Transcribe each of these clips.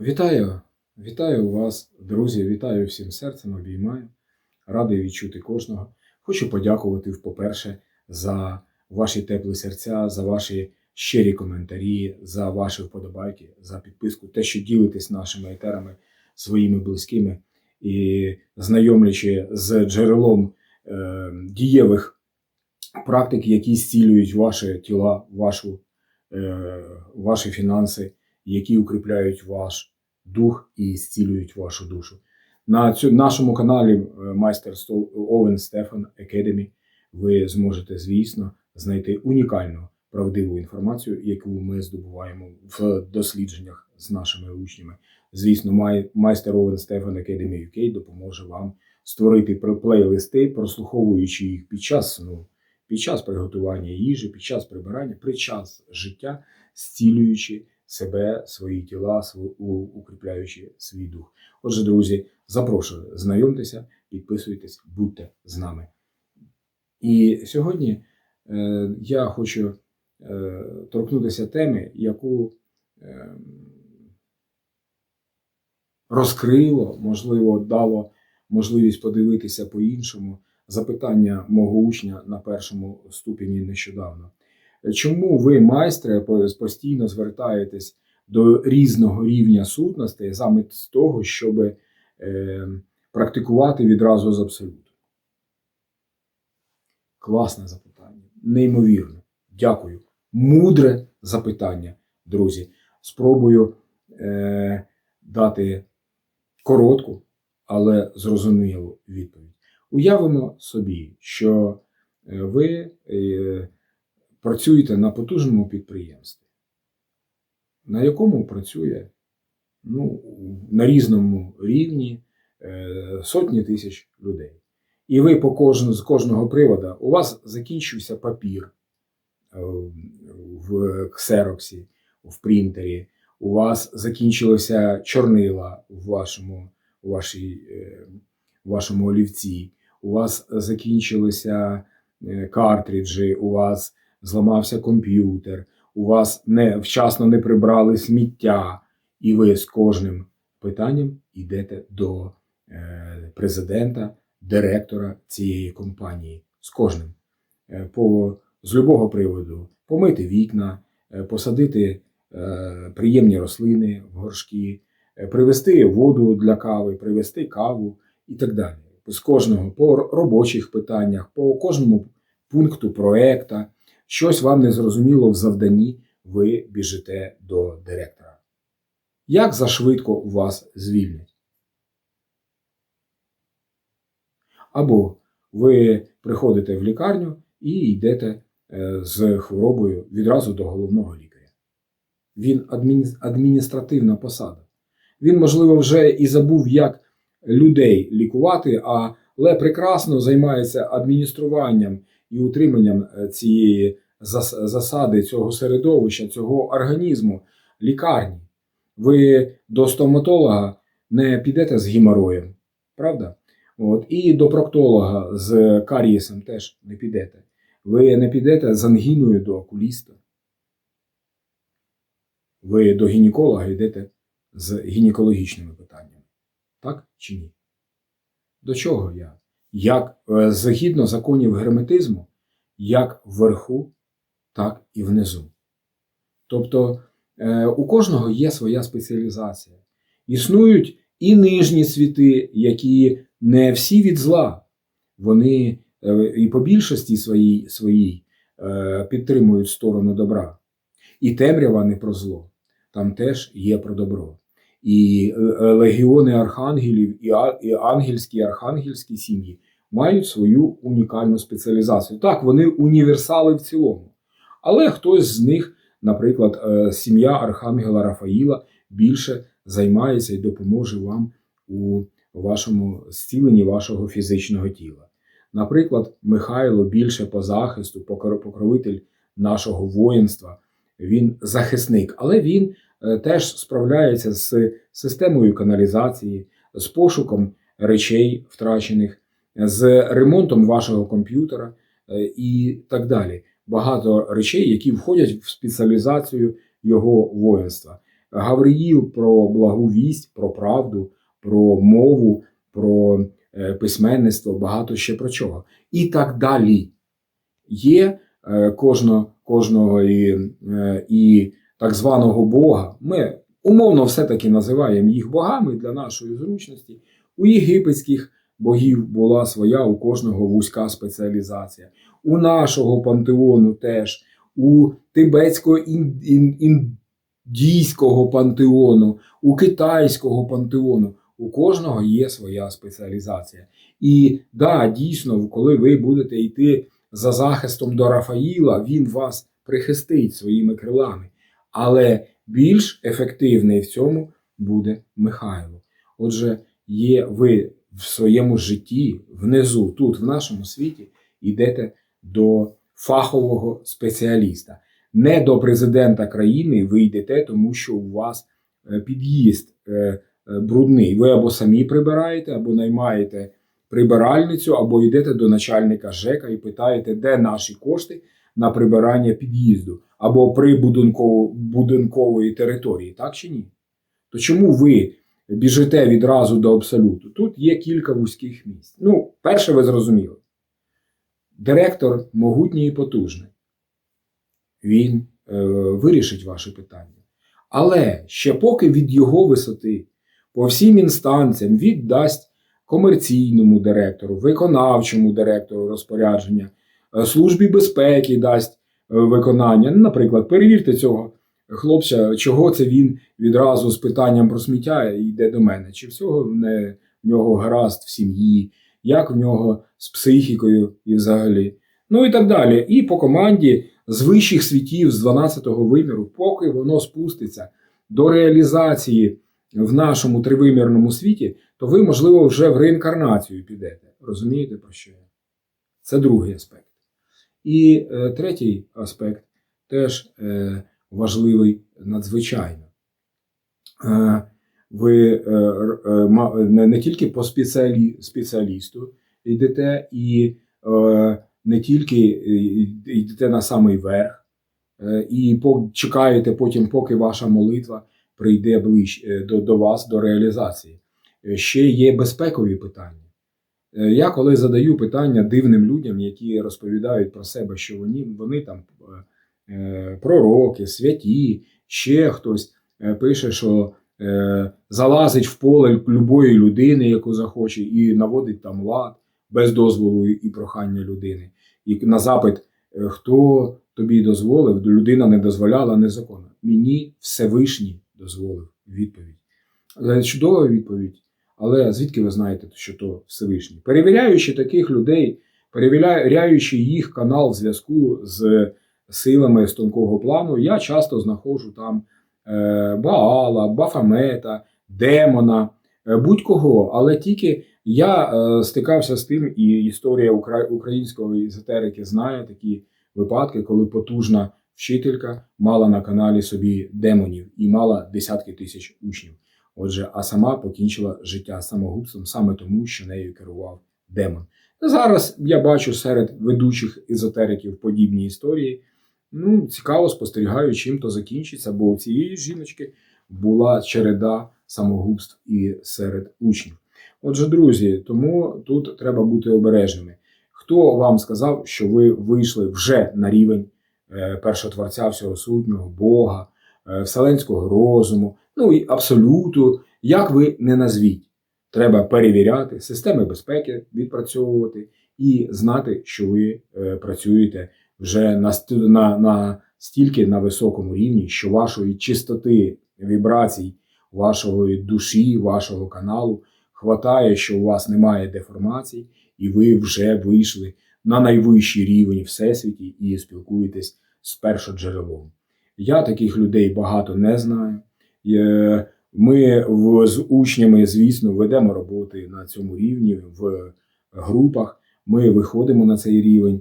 Вітаю, вітаю вас, друзі, вітаю всім серцем, обіймаю. Радий відчути кожного. Хочу подякувати, по-перше, за ваші теплі серця, за ваші щирі коментарі, за ваші вподобайки, за підписку, те, що ділитесь нашими етерами своїми близькими і знайомлячи з джерелом е, дієвих практик, які зцілюють ваші тіла, вашу, е, ваші фінанси, які укріпляють ваш дух і зцілюють вашу душу. На цю, нашому каналі е, майстер Овен Стефан Academy ви зможете, звісно, знайти унікальну правдиву інформацію, яку ми здобуваємо в дослідженнях з нашими учнями. Звісно, майстер Овен Стефан Academy UK допоможе вам створити плейлисти, прослуховуючи їх під час сну, під час приготування їжі, під час прибирання, під час життя, зцілюючи себе, свої тіла, укріпляючи свій дух. Отже, друзі, запрошую, знайомтеся, підписуйтесь, будьте з нами. І сьогодні е, я хочу е, торкнутися теми, яку е, розкрило, можливо, дало можливість подивитися по-іншому запитання мого учня на першому ступені нещодавно. Чому ви, майстре, постійно звертаєтесь до різного рівня сутностей замість того, щоб е, практикувати відразу з абсолюту? Класне запитання. Неймовірно. Дякую. Мудре запитання, друзі. Спробую е, дати коротку, але зрозумілу відповідь. Уявимо собі, що е, ви е, працюєте на потужному підприємстві, на якому працює ну, на різному рівні е, сотні тисяч людей. І ви по кожному, з кожного приводу у вас закінчився папір е, в ксероксі, в принтері, у вас закінчилося чорнила в вашому, у вашій, е, в вашому олівці, у вас закінчилися е, картриджі, у вас зламався комп'ютер, у вас не, вчасно не прибрали сміття, і ви з кожним питанням йдете до е, президента, директора цієї компанії. З кожним. Е, По, з любого приводу помити вікна, е, посадити приємні рослини в горшки, привезти воду для кави, привезти каву і так далі. З кожного по робочих питаннях, по кожному пункту проекта, щось вам не зрозуміло в завданні, ви біжите до директора. Як зашвидко вас звільнять? Або ви приходите в лікарню і йдете е, з хворобою відразу до головного лікаря. Він адміністративна посада. Він, можливо, вже і забув, як людей лікувати, але прекрасно займається адмініструванням і утриманням е, цієї засади, цього середовища, цього організму, лікарні. Ви до стоматолога не підете з геморроєм, правда? От, і до проктолога з карієсом теж не підете. Ви не підете з ангіною до окуліста. Ви до гінеколога йдете з гінекологічними питаннями. Так чи ні? До чого я? Як е, згідно законів герметизму, як вверху, так і внизу. Тобто е, у кожного є своя спеціалізація. Існують і нижні світи, які не всі від зла. Вони е, і по більшості своїй, своїй підтримують сторону добра. І темрява не про зло, там теж є про добро. І легіони архангелів, і ангельські, і архангельські сім'ї мають свою унікальну спеціалізацію. Так, вони універсали в цілому. Але хтось з них, наприклад, е, сім'я Архангела Рафаїла, більше займається і допоможе вам у вашому зціленні вашого фізичного тіла. Наприклад, Михайло більше по захисту, покро- покровитель нашого воїнства, він захисник, але він е, теж справляється з системою каналізації, з пошуком речей втрачених, з ремонтом вашого комп'ютера е, і так далі. Багато речей, які входять в спеціалізацію його воїнства. Гавриїл про благу вість, про правду, про мову, про е, письменництво, багато ще про чого. І так далі. Є е, кожного, кожного і, і так званого Бога. Ми умовно все-таки називаємо їх богами для нашої зручності. У єгипетських богів була своя у кожного вузька спеціалізація. У нашого пантеону теж, у тибетсько-індійського пантеону, у китайського пантеону. У кожного є своя спеціалізація. І да, дійсно, коли ви будете йти за захистом до Рафаїла, він вас прихистить своїми крилами. Але більш ефективний в цьому буде Михайло. Отже, є ви в своєму житті, внизу, тут, в нашому світі, йдете до фахового спеціаліста. Не до президента країни ви йдете, тому що у вас е, під'їзд е, е, брудний. Ви або самі прибираєте, або наймаєте прибиральницю, або йдете до начальника ЖЕКа і питаєте, де наші кошти на прибирання під'їзду, або прибудинкової території, так чи ні? То чому ви біжите відразу до абсолюту? Тут є кілька вузьких місць. Ну, перше, ви зрозуміли. Директор могутній і потужний. Він е, вирішить ваше питання. Але ще поки від його висоти по всім інстанціям віддасть комерційному директору, виконавчому директору розпорядження, е, службі безпеки дасть е, виконання. Наприклад, перевірте цього хлопця, чого це він відразу з питанням про сміття йде до мене, чи всього в нього гаразд в сім'ї, як в нього з психікою і взагалі. Ну і так далі. І по команді з вищих світів, з 12-го виміру, поки воно спуститься до реалізації в нашому тривимірному світі, то ви, можливо, вже в реінкарнацію підете. Розумієте, про що я? Це другий аспект. І е, третій аспект теж е, важливий надзвичайно. Е, ви е, е, не, тільки по спеціалі, спеціалісту йдете, і не тільки йдете на самий верх, і чекаєте потім, поки ваша молитва прийде ближче до, до вас, до реалізації. Ще є безпекові питання. Я коли задаю питання дивним людям, які розповідають про себе, що вони, вони там пророки, святі, ще хтось е, пише, що е, залазить в поле любої людини, яку захоче, і наводить там лад без дозволу і прохання людини. І на запит, е, хто тобі дозволив, людина не дозволяла незаконно. Мені Всевишній дозволив відповідь. Чудова відповідь. Але звідки ви знаєте, що то Всевишній? Перевіряючи таких людей, перевіряючи їх канал зв'язку з силами з тонкого плану, я часто знаходжу там е, Баала, Бафамета, Демона, е, будь-кого. Але тільки я е, стикався з тим, і історія укра- української езотерики знає такі випадки, коли потужна вчителька мала на каналі собі демонів і мала десятки тисяч учнів. Отже, а сама покінчила життя самогубством саме тому, що нею керував демон. Зараз я бачу серед ведучих езотериків подібні історії. Ну, цікаво спостерігаю, чим то закінчиться, бо у цієї жіночки була череда самогубств і серед учнів. Отже, друзі, тому тут треба бути обережними. Хто вам сказав, що ви вийшли вже на рівень е, першотворця всього сутнього, Бога, е, вселенського розуму, ну і абсолюту, як ви не назвіть. Треба перевіряти, системи безпеки відпрацьовувати і знати, що ви е, працюєте вже на, на, на стільки на високому рівні, що вашої чистоти вібрацій, вашої душі, вашого каналу хватає, що у вас немає деформацій, і ви вже вийшли на найвищий рівень всесвіті і спілкуєтесь з першоджерелом. Я таких людей багато не знаю. Ми з учнями, звісно, ведемо роботи на цьому рівні в групах. Ми виходимо на цей рівень,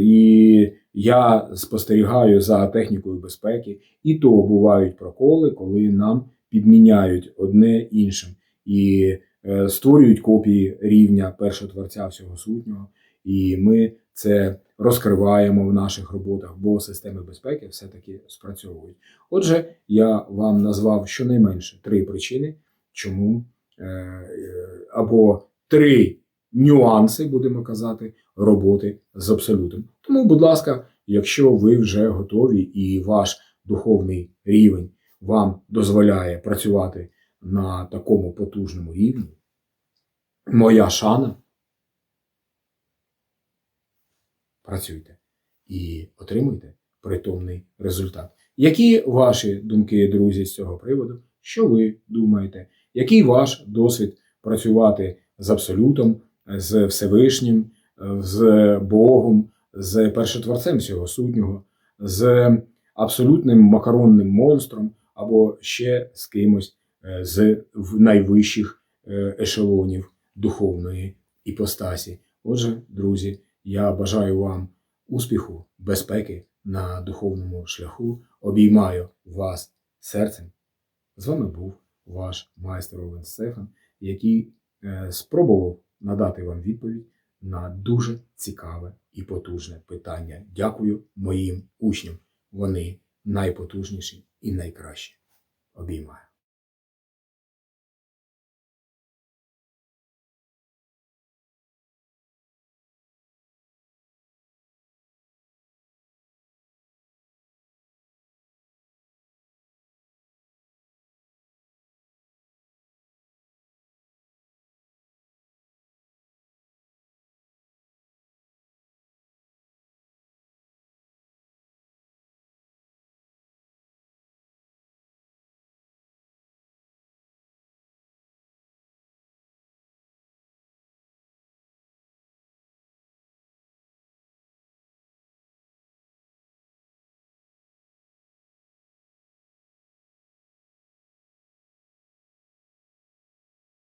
і я спостерігаю за технікою безпеки. І то бувають проколи, коли нам підміняють одне іншим і е, створюють копії рівня першотворця всього сутнього. І ми це розкриваємо в наших роботах, бо системи безпеки все-таки спрацьовують. Отже, я вам назвав щонайменше три причини, чому е, е, або три нюанси, будемо казати, роботи з абсолютом. Тому, будь ласка, якщо ви вже готові і ваш духовний рівень вам дозволяє працювати на такому потужному рівні, моя шана. Працюйте і отримуйте притомний результат. Які ваші думки, друзі, з цього приводу? Що ви думаєте? Який ваш досвід працювати з абсолютом, з Всевишнім, з Богом, з першотворцем всього сутнього, з абсолютним макаронним монстром або ще з кимось е, з найвищих е, ешелонів духовної іпостасі? Отже, друзі, я бажаю вам успіху, безпеки на духовному шляху. Обіймаю вас серцем. З вами був ваш майстер Овен Стефан, який е, спробував надати вам відповідь на дуже цікаве і потужне питання. Дякую моїм учням. Вони найпотужніші і найкращі. Обіймаю.